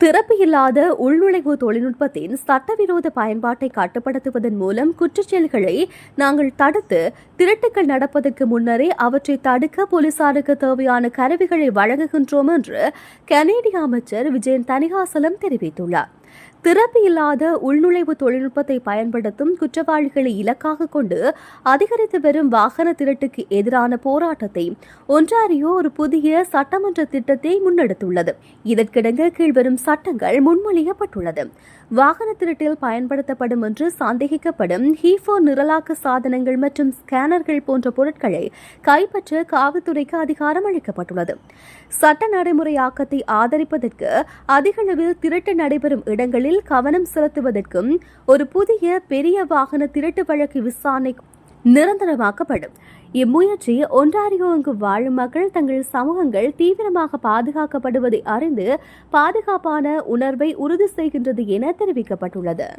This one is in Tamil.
திறப்பு இல்லாத உள்நுழைவு தொழில்நுட்பத்தின் சட்டவிரோத பயன்பாட்டை கட்டுப்படுத்துவதன் மூலம் குற்றச்செயல்களை நாங்கள் தடுத்து திருட்டுக்கள் நடப்பதற்கு முன்னரே அவற்றை தடுக்க போலீசாருக்கு தேவையான கருவிகளை வழங்குகின்றோம் என்று கனேடிய அமைச்சர் விஜயன் தனிகாசலம் தெரிவித்துள்ளார். திறப்பு இல்லாத உள்நுழைவு தொழில்நுட்பத்தை பயன்படுத்தும் குற்றவாளிகளை இலக்காக கொண்டு அதிகரித்து வரும் வாகன திருட்டுக்கு எதிரான போராட்டத்தை ஒன்றாரியோ ஒரு புதிய சட்டமன்ற திட்டத்தை முன்னெடுத்துள்ளது. இதற்கிடங்க கீழ்வரும் சட்டங்கள் முன்மொழியப்பட்டுள்ளது. வாகன திருட்டில் பயன்படுத்தப்படும் என்று சந்தேகிக்கப்படும் ஹீஃபோ நிரலாக்க சாதனங்கள் மற்றும் ஸ்கேனர்கள் போன்ற பொருட்களை கைப்பற்ற காவல்துறைக்கு அதிகாரம் அளிக்கப்பட்டுள்ளது. சட்ட நடைமுறையாக்கத்தை ஆதரிப்பதற்கு அதிகளவில் திருட்டு நடைபெறும் இடங்களில் கவனம் செலுத்துவதற்கும் ஒரு புதிய பெரிய வாகன திருட்டு வழக்கு விசாரணை நிரந்தரமாக்கப்படும். இம்முயற்சி ஒன்றாரியோ அங்கு வாழும் மக்கள் தங்கள் சமூகங்கள் தீவிரமாக பாதுகாக்கப்படுவதை அறிந்து பாதுகாப்பான உணர்வை உறுதி செய்கின்றது என தெரிவிக்கப்பட்டுள்ளது.